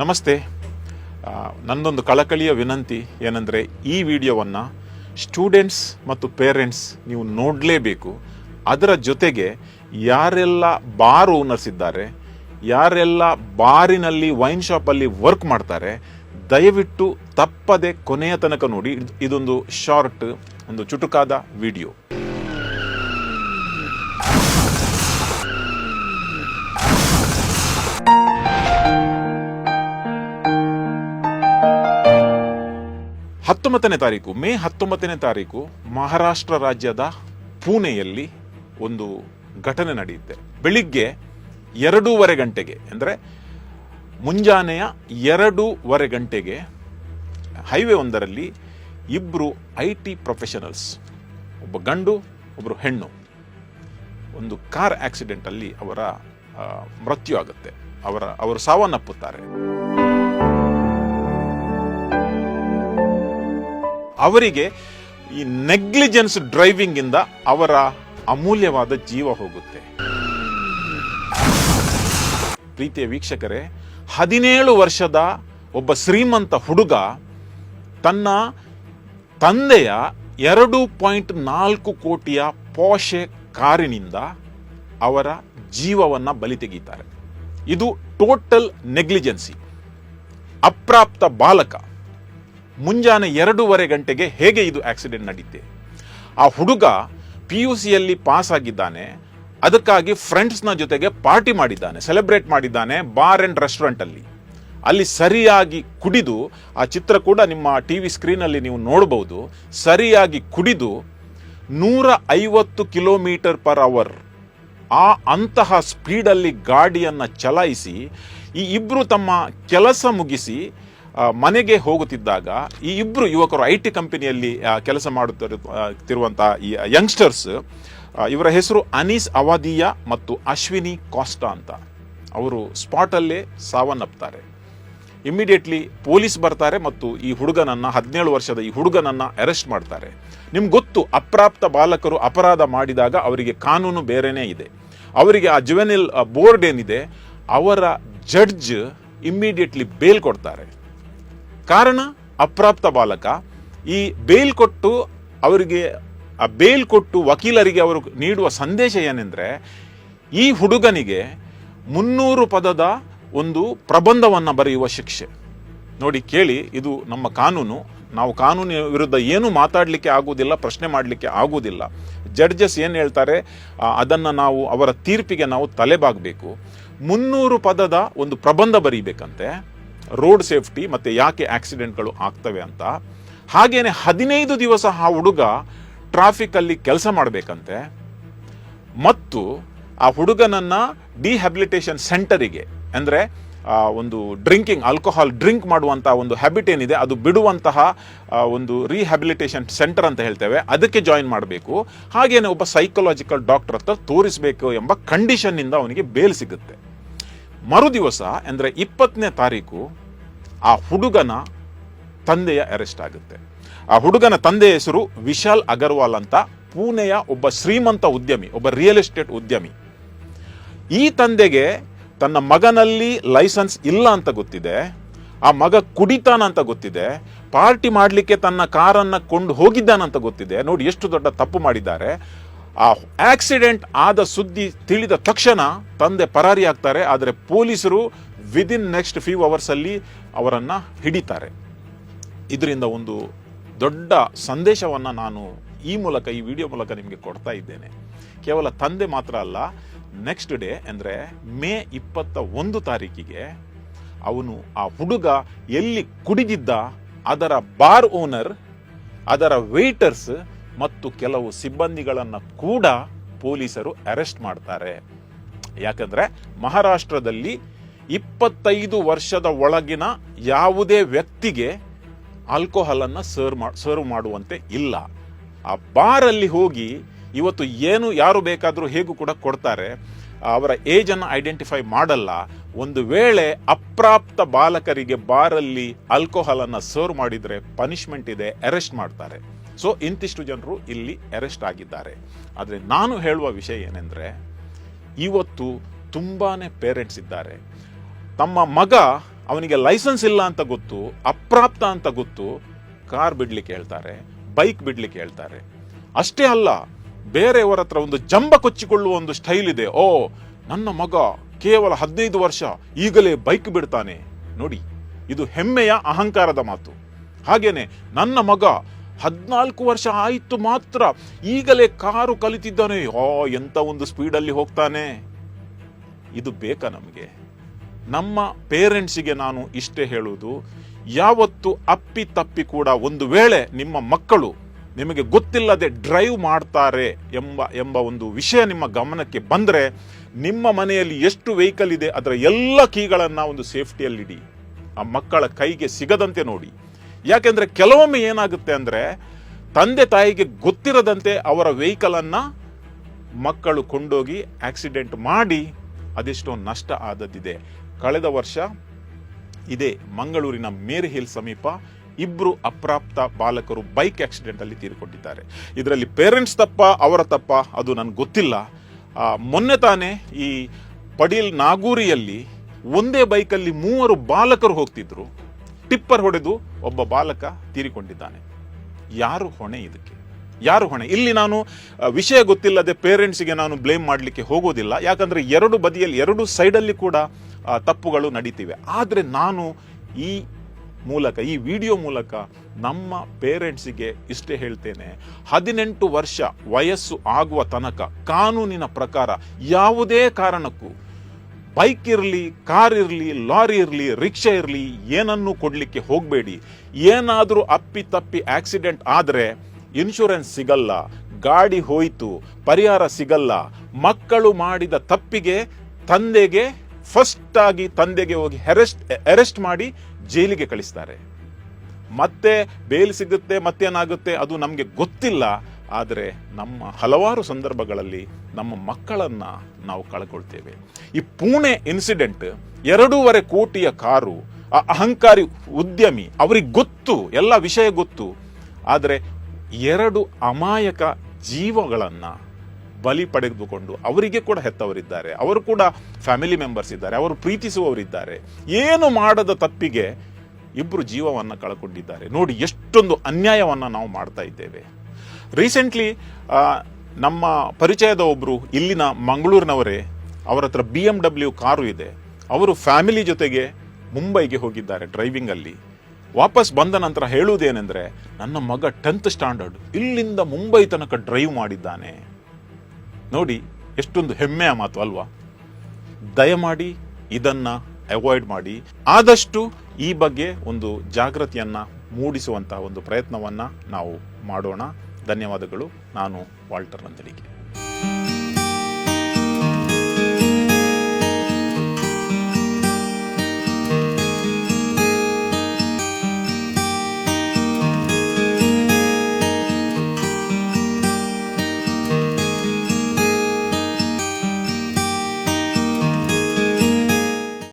ನಮಸ್ತೆ. ನಂದೊಂದು ನನ್ನದೊಂದು ಕಳಕಳಿಯ ವಿನಂತಿ ಏನಂದರೆ ಈ ವಿಡಿಯೋವನ್ನು ಸ್ಟೂಡೆಂಟ್ಸ್ ಮತ್ತು ಪೇರೆಂಟ್ಸ್ ನೀವು ನೋಡಲೇಬೇಕು. ಅದರ ಜೊತೆಗೆ ಯಾರೆಲ್ಲ ಬಾರ್ ಓನರ್ಸ್ ಇದ್ದಾರೆ, ಯಾರೆಲ್ಲ ಬಾರಿನಲ್ಲಿ ವೈನ್ ಶಾಪಲ್ಲಿ ವರ್ಕ್ ಮಾಡ್ತಾರೆ, ದಯವಿಟ್ಟು ತಪ್ಪದೆ ಕೊನೆಯ ತನಕ ನೋಡಿ. ಇದೊಂದು ಶಾರ್ಟ್, ಒಂದು ಚುಟುಕಾದ ವಿಡಿಯೋ. ಹತ್ತೊಂಬತ್ತನೇ ತಾರೀಕು, ಮೇ ಹತ್ತೊಂಬತ್ತನೇ ತಾರೀಕು ಮಹಾರಾಷ್ಟ್ರ ರಾಜ್ಯದ ಪುಣೆಯಲ್ಲಿ ಒಂದು ಘಟನೆ ನಡೆಯುತ್ತೆ. ಬೆಳಿಗ್ಗೆ ಎರಡೂವರೆ ಗಂಟೆಗೆ, ಅಂದರೆ ಮುಂಜಾನೆಯ ಎರಡೂವರೆ ಗಂಟೆಗೆ ಹೈವೇ ಒಂದರಲ್ಲಿ ಇಬ್ಬರು ಐ ಟಿ ಪ್ರೊಫೆಷನಲ್ಸ್, ಒಬ್ಬ ಗಂಡು ಒಬ್ಬರು ಹೆಣ್ಣು, ಒಂದು ಕಾರ್ ಆಕ್ಸಿಡೆಂಟಲ್ಲಿ ಅವರ ಮೃತ್ಯು ಆಗುತ್ತೆ. ಅವರ, ಅವರು ಸಾವನ್ನಪ್ಪುತ್ತಾರೆ. ಅವರಿಗೆ ಈ ನೆಗ್ಲಿಜೆನ್ಸ್ ಡ್ರೈವಿಂಗ್ ಇಂದ ಅವರ ಅಮೂಲ್ಯವಾದ ಜೀವ ಹೋಗುತ್ತೆ. ಪ್ರೀತಿಯ ವೀಕ್ಷಕರೇ, ಹದಿನೇಳು ವರ್ಷದ ಒಬ್ಬ ಶ್ರೀಮಂತ ಹುಡುಗ ತನ್ನ ತಂದೆಯ ಎರಡು ಪಾಯಿಂಟ್ ನಾಲ್ಕು ಕೋಟಿಯ ಪೋಷೆ ಕಾರಿನಿಂದ ಅವರ ಜೀವವನ್ನು ಬಲಿ ತೆಗೀತಾರೆ. ಇದು ಟೋಟಲ್ ನೆಗ್ಲಿಜೆನ್ಸಿ. ಅಪ್ರಾಪ್ತ ಬಾಲಕ. ಮುಂಜಾನೆ ಎರಡೂವರೆ ಗಂಟೆಗೆ ಹೇಗೆ ಇದು ಆಕ್ಸಿಡೆಂಟ್ ನಡೀತೆ? ಆ ಹುಡುಗ ಪಿ ಯು ಸಿಯಲ್ಲಿ ಪಾಸ್ ಆಗಿದ್ದಾನೆ. ಅದಕ್ಕಾಗಿ ಫ್ರೆಂಡ್ಸ್ನ ಜೊತೆಗೆ ಪಾರ್ಟಿ ಮಾಡಿದ್ದಾನೆ ಸೆಲೆಬ್ರೇಟ್ ಮಾಡಿದ್ದಾನೆ ಬಾರ್ ಆ್ಯಂಡ್ ರೆಸ್ಟೋರೆಂಟಲ್ಲಿ ಅಲ್ಲಿ. ಸರಿಯಾಗಿ ಕುಡಿದು, ಆ ಚಿತ್ರ ಕೂಡ ನಿಮ್ಮ ಟಿ ವಿ ಸ್ಕ್ರೀನಲ್ಲಿ ನೀವು ನೋಡಬಹುದು ಸರಿಯಾಗಿ ಕುಡಿದು ನೂರ ಐವತ್ತು ಕಿಲೋಮೀಟರ್ ಪರ್ ಅವರ್ ಆ ಅಂತಹ ಸ್ಪೀಡಲ್ಲಿ ಗಾಡಿಯನ್ನು ಚಲಾಯಿಸಿ, ಈ ಇಬ್ಬರು ತಮ್ಮ ಕೆಲಸ ಮುಗಿಸಿ ಮನೆಗೆ ಹೋಗುತ್ತಿದ್ದಾಗ ಈ ಇಬ್ಬರು ಯುವಕರು ಐ ಟಿ ಕಂಪನಿಯಲ್ಲಿ ಕೆಲಸ ಮಾಡುತ್ತಿರುವಂತಹ ಈ ಯಂಗ್ಸ್ಟರ್ಸ್ ಇವರ ಹೆಸರು ಅನೀಸ್ ಅವಾದಿಯಾ ಮತ್ತು ಅಶ್ವಿನಿ ಕಾಸ್ಟಾ ಅಂತ. ಅವರು ಸ್ಪಾಟಲ್ಲೇ ಸಾವನ್ನಪ್ತಾರೆ. ಇಮಿಡಿಯೇಟ್ಲಿ ಪೊಲೀಸ್ ಬರ್ತಾರೆ ಮತ್ತು ಈ ಹುಡುಗನನ್ನ, ಹದಿನೇಳು ವರ್ಷದ ಈ ಹುಡುಗನನ್ನ ಅರೆಸ್ಟ್ ಮಾಡ್ತಾರೆ. ನಿಮ್ಗೆ ಗೊತ್ತು, ಅಪ್ರಾಪ್ತ ಬಾಲಕರು ಅಪರಾಧ ಮಾಡಿದಾಗ ಅವರಿಗೆ ಕಾನೂನು ಬೇರೆನೇ ಇದೆ. ಅವರಿಗೆ ಆ ಜುವೆನಿಲ್ ಬೋರ್ಡ್ ಏನಿದೆ, ಅವರ ಜಡ್ಜ್ ಇಮ್ಮಿಡಿಯೇಟ್ಲಿ ಬೇಲ್ ಕೊಡ್ತಾರೆ. ಕಾರಣ ಅಪ್ರಾಪ್ತ ಬಾಲಕ. ಈ ಬೇಲ್ ಕೊಟ್ಟು ಅವರಿಗೆ, ಆ ಬೇಲ್ ಕೊಟ್ಟು ವಕೀಲರಿಗೆ ಅವರು ನೀಡುವ ಸಂದೇಶ ಏನೆಂದರೆ, ಈ ಹುಡುಗನಿಗೆ ಮುನ್ನೂರು ಪದದ ಒಂದು ಪ್ರಬಂಧವನ್ನು ಬರೆಯುವ ಶಿಕ್ಷೆ. ನೋಡಿ, ಕೇಳಿ, ಇದು ನಮ್ಮ ಕಾನೂನು. ನಾವು ಕಾನೂನಿನ ವಿರುದ್ಧ ಏನು ಮಾತಾಡಲಿಕ್ಕೆ ಆಗುವುದಿಲ್ಲ, ಪ್ರಶ್ನೆ ಮಾಡಲಿಕ್ಕೆ ಆಗುವುದಿಲ್ಲ. ಜಡ್ಜಸ್ ಏನು ಹೇಳ್ತಾರೆ ಅದನ್ನು ನಾವು, ಅವರ ತೀರ್ಪಿಗೆ ನಾವು ತಲೆಬಾಗಬೇಕು. ಮುನ್ನೂರು ಪದದ ಒಂದು ಪ್ರಬಂಧ ಬರೀಬೇಕಂತೆ. ರೋಡ್ ಸೇಫ್ಟಿ ಮತ್ತೆ ಯಾಕೆ ಆಕ್ಸಿಡೆಂಟ್ಗಳು ಆಗ್ತವೆ ಅಂತ. ಹಾಗೇನೆ ಹದಿನೈದು ದಿವಸ ಆ ಹುಡುಗ ಟ್ರಾಫಿಕ್ ಅಲ್ಲಿ ಕೆಲಸ ಮಾಡಬೇಕಂತೆ. ಮತ್ತು ಆ ಹುಡುಗನನ್ನ ಡಿಹ್ಯಾಬಿಲಿಟೇಷನ್ ಸೆಂಟರಿಗೆ ಅಂದ್ರೆ ಒಂದು ಡ್ರಿಂಕಿಂಗ್ ಆಲ್ಕೋಹಾಲ್ ಡ್ರಿಂಕ್ ಮಾಡುವಂತಹ ಒಂದು ಹ್ಯಾಬಿಟ್ ಏನಿದೆ, ಅದು ಬಿಡುವಂತಹ ಒಂದು ರಿಹ್ಯಾಬಿಲಿಟೇಷನ್ ಸೆಂಟರ್ ಅಂತ ಹೇಳ್ತೇವೆ. ಅದಕ್ಕೆ ಜಾಯಿನ್ ಮಾಡಬೇಕು. ಹಾಗೇನೆ ಒಬ್ಬ ಸೈಕಲಾಜಿಕಲ್ ಡಾಕ್ಟರ್ ಹತ್ರ ತೋರಿಸಬೇಕು ಎಂಬ ಕಂಡೀಷನ್ ಇಂದ ಅವನಿಗೆ ಬೇಲ್ ಸಿಗುತ್ತೆ. ಮರು ಅಂದರೆ ಅಂದ್ರೆ ಇಪ್ಪತ್ತನೇ ತಾರೀಕು ಆ ಹುಡುಗನ ತಂದೆಯ ಅರೆಸ್ಟ್ ಆಗುತ್ತೆ. ಆ ಹುಡುಗನ ತಂದೆಯ ಹೆಸರು ವಿಶಾಲ್ ಅಗರ್ವಾಲ್ ಅಂತ ಪುಣೆಯ ಒಬ್ಬ ಶ್ರೀಮಂತ ಉದ್ಯಮಿ, ಒಬ್ಬ ರಿಯಲ್ ಎಸ್ಟೇಟ್ ಉದ್ಯಮಿ. ಈ ತಂದೆಗೆ ತನ್ನ ಮಗನಲ್ಲಿ ಲೈಸೆನ್ಸ್ ಇಲ್ಲ ಅಂತ ಗೊತ್ತಿದೆ. ಆ ಮಗ ಕುಡಿತಾನ ಅಂತ ಗೊತ್ತಿದೆ. ಪಾರ್ಟಿ ಮಾಡಲಿಕ್ಕೆ ತನ್ನ ಕಾರನ್ನು ಕೊಂಡು ಹೋಗಿದ್ದಾನಂತ ಗೊತ್ತಿದೆ. ನೋಡಿ ಎಷ್ಟು ದೊಡ್ಡ ತಪ್ಪು ಮಾಡಿದ್ದಾರೆ. ಆ ಆಕ್ಸಿಡೆಂಟ್ ಆದ ಸುದ್ದಿ ತಿಳಿದ ತಕ್ಷಣ ತಂದೆ ಪರಾರಿ ಆಗ್ತಾರೆ, ಆದರೆ ಪೊಲೀಸರು ವಿದಿನ್ ನೆಕ್ಸ್ಟ್ ಫ್ಯೂ ಅವರ್ಸ್ ಅಲ್ಲಿ ಅವರನ್ನ ಹಿಡಿತಾರೆ. ಇದರಿಂದ ಒಂದು ದೊಡ್ಡ ಸಂದೇಶವನ್ನ ನಾನು ಈ ಮೂಲಕ, ಈ ವಿಡಿಯೋ ಮೂಲಕ ನಿಮಗೆ ಕೊಡ್ತಾ ಇದ್ದೇನೆ. ಕೇವಲ ತಂದೆ ಮಾತ್ರ ಅಲ್ಲ ನೆಕ್ಸ್ಟ್ ಡೇ ಅಂದರೆ ಮೇ ಇಪ್ಪತ್ತ ಒಂದು ತಾರೀಕಿಗೆ ಅವನು ಆ ಹುಡುಗ ಎಲ್ಲಿ ಕುಡಿದಿದ್ದ, ಅದರ ಬಾರ್ ಓನರ್ ಅದರ ವೇಟರ್ಸ್ ಮತ್ತು ಕೆಲವು ಸಿಬ್ಬಂದಿಗಳನ್ನು ಕೂಡ ಪೊಲೀಸರು ಅರೆಸ್ಟ್ ಮಾಡ್ತಾರೆ. ಯಾಕಂದರೆ ಮಹಾರಾಷ್ಟ್ರದಲ್ಲಿ ಇಪ್ಪತ್ತೈದು ವರ್ಷದ ಒಳಗಿನ ಯಾವುದೇ ವ್ಯಕ್ತಿಗೆ ಆಲ್ಕೋಹಾಲನ್ನು ಸರ್ವ್ ಮಾ, ಸರ್ವ್ ಮಾಡುವಂತೆ ಇಲ್ಲ. ಆ ಬಾರಲ್ಲಿ ಹೋಗಿ ಇವತ್ತು ಏನು ಯಾರು ಬೇಕಾದರೂ ಹೇಗೂ ಕೂಡ ಕೊಡ್ತಾರೆ. ಅವರ ಏಜನ್ನು ಐಡೆಂಟಿಫೈ ಮಾಡಲ್ಲ. ಒಂದು ವೇಳೆ ಅಪ್ರಾಪ್ತ ಬಾಲಕರಿಗೆ ಬಾರಲ್ಲಿ ಆಲ್ಕೋಹಾಲನ್ನು ಸರ್ವ್ ಮಾಡಿದರೆ ಪನಿಷ್ಮೆಂಟ್ ಇದೆ, ಅರೆಸ್ಟ್ ಮಾಡ್ತಾರೆ. ಸೊ ಇಂತಿಷ್ಟು ಜನರು ಇಲ್ಲಿ ಅರೆಸ್ಟ್ ಆಗಿದ್ದಾರೆ. ಆದರೆ ನಾನು ಹೇಳುವ ವಿಷಯ ಏನೆಂದರೆ, ಇವತ್ತು ತುಂಬಾ ಪೇರೆಂಟ್ಸ್ ಇದ್ದಾರೆ. ತಮ್ಮ ಮಗ ಅವನಿಗೆ ಲೈಸೆನ್ಸ್ ಇಲ್ಲ ಅಂತ ಗೊತ್ತು, ಅಪ್ರಾಪ್ತ ಅಂತ ಗೊತ್ತು ಕಾರ್ ಬಿಡ್ಲಿಕ್ಕೆ ಹೇಳ್ತಾರೆ ಬೈಕ್ ಬಿಡ್ಲಿಕ್ಕೆ ಹೇಳ್ತಾರೆ. ಅಷ್ಟೇ ಅಲ್ಲ, ಬೇರೆಯವರ ಹತ್ರ ಒಂದು ಜಂಬ ಕೊಚ್ಚಿಕೊಳ್ಳುವ ಒಂದು ಸ್ಟೈಲ್ ಇದೆ. ಓ, ನನ್ನ ಮಗ ಕೇವಲ ಹದಿನೈದು ವರ್ಷ ಈಗಲೇ ಬೈಕ್ ಬಿಡ್ತಾನೆ. ನೋಡಿ, ಇದು ಹೆಮ್ಮೆಯ ಅಹಂಕಾರದ ಮಾತು. ಹಾಗೇನೆ, ನನ್ನ ಮಗ ಹದಿನಾಲ್ಕು ವರ್ಷ ಆಯಿತು ಮಾತ್ರ. ಈಗಲೇ ಕಾರು ಕಲಿತಿದ್ದಾನೆ. ಓ ಎಂತ ಒಂದು ಸ್ಪೀಡಲ್ಲಿ ಹೋಗ್ತಾನೆ. ಇದು ಬೇಕಾ ನಮಗೆ? ನಮ್ಮ ಪೇರೆಂಟ್ಸಿಗೆ ನಾನು ಇಷ್ಟೇ ಹೇಳುವುದು. ಯಾವತ್ತು ಅಪ್ಪಿ ತಪ್ಪಿ ಕೂಡ ಒಂದು ವೇಳೆ ನಿಮ್ಮ ಮಕ್ಕಳು ನಿಮಗೆ ಗೊತ್ತಿಲ್ಲದೆ ಡ್ರೈವ್ ಮಾಡ್ತಾರೆ ಎಂಬ ಎಂಬ ಒಂದು ವಿಷಯ ನಿಮ್ಮ ಗಮನಕ್ಕೆ ಬಂದರೆ ನಿಮ್ಮ ಮನೆಯಲ್ಲಿ ಎಷ್ಟು ವೆಹಿಕಲ್ ಇದೆ ಅದರ ಎಲ್ಲ ಕೀಗಳನ್ನು ಒಂದು ಸೇಫ್ಟಿಯಲ್ಲಿಡಿ. ಆ ಮಕ್ಕಳ ಕೈಗೆ ಸಿಗದಂತೆ ನೋಡಿ. ಯಾಕೆಂದ್ರೆ ಕೆಲವೊಮ್ಮೆ ಏನಾಗುತ್ತೆ ಅಂದ್ರೆ ತಂದೆ ತಾಯಿಗೆ ಗೊತ್ತಿರದಂತೆ ಅವರ ವೆಹಿಕಲ್ ಅನ್ನ ಮಕ್ಕಳು ಕೊಂಡೋಗಿ ಆಕ್ಸಿಡೆಂಟ್ ಮಾಡಿ ಅದೆಷ್ಟೋ ನಷ್ಟ ಆದದ್ದಿದೆ. ಕಳೆದ ವರ್ಷ ಇದೇ ಮಂಗಳೂರಿನ ಮೇರಿ ಹಿಲ್ ಸಮೀಪ ಇಬ್ಬರು ಅಪ್ರಾಪ್ತ ಬಾಲಕರು ಬೈಕ್ ಆಕ್ಸಿಡೆಂಟ್ ಅಲ್ಲಿ ತೀರಿಕೊಂಡಿದ್ದಾರೆ. ಇದರಲ್ಲಿ ಪೇರೆಂಟ್ಸ್ ತಪ್ಪ, ಅವರ ತಪ್ಪ ಅದು ನನಗೆ ಗೊತ್ತಿಲ್ಲ. ಮೊನ್ನೆ ತಾನೇ ಈ ಪಡೀಲ್ ನಾಗೂರಿಯಲ್ಲಿ ಒಂದೇ ಬೈಕಲ್ಲಿ ಮೂವರು ಬಾಲಕರು ಹೋಗ್ತಿದ್ರು. ಟಿಪ್ಪರ್ ಹೊಡೆದು ಒಬ್ಬ ಬಾಲಕ ತೀರಿಕೊಂಡಿದ್ದಾನೆ. ಯಾರು ಹೊಣೆ ಇದಕ್ಕೆ? ಯಾರು ಹೊಣೆ? ಇಲ್ಲಿ ನಾನು ವಿಷಯ ಗೊತ್ತಿಲ್ಲದೆ ಪೇರೆಂಟ್ಸ್ಗೆ ನಾನು ಬ್ಲೇಮ್ ಮಾಡಲಿಕ್ಕೆ ಹೋಗೋದಿಲ್ಲ. ಯಾಕಂದರೆ ಎರಡು ಬದಿಯಲ್ಲಿ, ಎರಡು ಸೈಡಲ್ಲಿ ಕೂಡ ತಪ್ಪುಗಳು ನಡೀತಿವೆ. ಆದರೆ ನಾನು ಈ ಮೂಲಕ, ಈ ವಿಡಿಯೋ ಮೂಲಕ ನಮ್ಮ ಪೇರೆಂಟ್ಸಿಗೆ ಇಷ್ಟೇ ಹೇಳ್ತೇನೆ. ಹದಿನೆಂಟು ವರ್ಷ ವಯಸ್ಸು ಆಗುವ ತನಕ ಕಾನೂನಿನ ಪ್ರಕಾರ ಯಾವುದೇ ಕಾರಣಕ್ಕೂ ಬೈಕ್ ಇರಲಿ, ಕಾರ್ ಇರಲಿ, ಲಾರಿ ಇರಲಿ, ರಿಕ್ಷಾ ಇರಲಿ, ಏನನ್ನು ಕೊಡಲಿಕ್ಕೆ ಹೋಗಬೇಡಿ. ಏನಾದರೂ ಅಪ್ಪಿ ತಪ್ಪಿ ಆಕ್ಸಿಡೆಂಟ್ ಆದರೆ ಇನ್ಶೂರೆನ್ಸ್ ಸಿಗಲ್ಲ, ಗಾಡಿ ಹೋಯಿತು, ಪರಿಹಾರ ಸಿಗಲ್ಲ. ಮಕ್ಕಳು ಮಾಡಿದ ತಪ್ಪಿಗೆ ತಂದೆಗೆ ಫಸ್ಟ್ ಆಗಿ ತಂದೆಗೆ ಹೋಗಿ ಅರೆಸ್ಟ್ ಅರೆಸ್ಟ್ ಮಾಡಿ ಜೈಲಿಗೆ ಕಳಿಸ್ತಾರೆ. ಮತ್ತೆ ಬೇಲ್ ಸಿಗುತ್ತೆ, ಮತ್ತೇನಾಗುತ್ತೆ ಅದು ನಮಗೆ ಗೊತ್ತಿಲ್ಲ. ಆದರೆ ನಮ್ಮ ಹಲವಾರು ಸಂದರ್ಭಗಳಲ್ಲಿ ನಮ್ಮ ಮಕ್ಕಳನ್ನ ನಾವು ಕಳ್ಕೊಳ್ತೇವೆ. ಈ ಪುಣೆ ಇನ್ಸಿಡೆಂಟ್ ಎರಡೂವರೆ ಕೋಟಿಯ ಕಾರು, ಆ ಅಹಂಕಾರಿ ಉದ್ಯಮಿ, ಅವ್ರಿಗೆ ಗೊತ್ತು, ಎಲ್ಲ ವಿಷಯ ಗೊತ್ತು. ಆದರೆ ಎರಡು ಅಮಾಯಕ ಜೀವಗಳನ್ನ ಬಲಿ ಪಡೆದುಕೊಂಡು ಅವರಿಗೆ ಕೂಡ ಹೆತ್ತವರಿದ್ದಾರೆ. ಅವರು ಕೂಡ ಫ್ಯಾಮಿಲಿ ಮೆಂಬರ್ಸ್ ಇದ್ದಾರೆ. ಅವರು ಪ್ರೀತಿಸುವವರಿದ್ದಾರೆ. ಏನು ಮಾಡದ ತಪ್ಪಿಗೆ ಇಬ್ಬರು ಜೀವವನ್ನು ಕಳ್ಕೊಂಡಿದ್ದಾರೆ. ನೋಡಿ, ಎಷ್ಟೊಂದು ಅನ್ಯಾಯವನ್ನು ನಾವು ಮಾಡ್ತಾ ಇದ್ದೇವೆ. ರೀಸೆಂಟ್ಲಿ ನಮ್ಮ ಪರಿಚಯದ ಒಬ್ಬರು ಇಲ್ಲಿನ ಮಂಗಳೂರಿನವರೇ, ಅವರ ಹತ್ರ ಬಿ ಎಂ ಡಬ್ಲ್ಯೂ ಕಾರು ಇದೆ. ಅವರು ಫ್ಯಾಮಿಲಿ ಜೊತೆಗೆ ಮುಂಬೈಗೆ ಹೋಗಿದ್ದಾರೆ ಡ್ರೈವಿಂಗಲ್ಲಿ ವಾಪಸ್ ಬಂದ ನಂತರ ಹೇಳುವುದೇನೆಂದರೆ, ನನ್ನ ಮಗ ಟೆಂತ್ ಸ್ಟ್ಯಾಂಡರ್ಡ್ ಇಲ್ಲಿಂದ ಮುಂಬೈ ತನಕ ಡ್ರೈವ್ ಮಾಡಿದ್ದಾನೆ. ನೋಡಿ, ಎಷ್ಟೊಂದು ಹೆಮ್ಮೆಯ ಮಾತು, ಅಲ್ವಾ? ದಯಮಾಡಿ ಇದನ್ನು ಅವಾಯ್ಡ್ ಮಾಡಿ. ಆದಷ್ಟು ಈ ಬಗ್ಗೆ ಒಂದು ಜಾಗೃತಿಯನ್ನ ಮೂಡಿಸುವಂತಹ ಒಂದು ಪ್ರಯತ್ನವನ್ನು ನಾವು ಮಾಡೋಣ. ಧನ್ಯವಾದಗಳು. ನಾನು ವಾಲ್ಟರ್ ನಂದಳಿಗೆ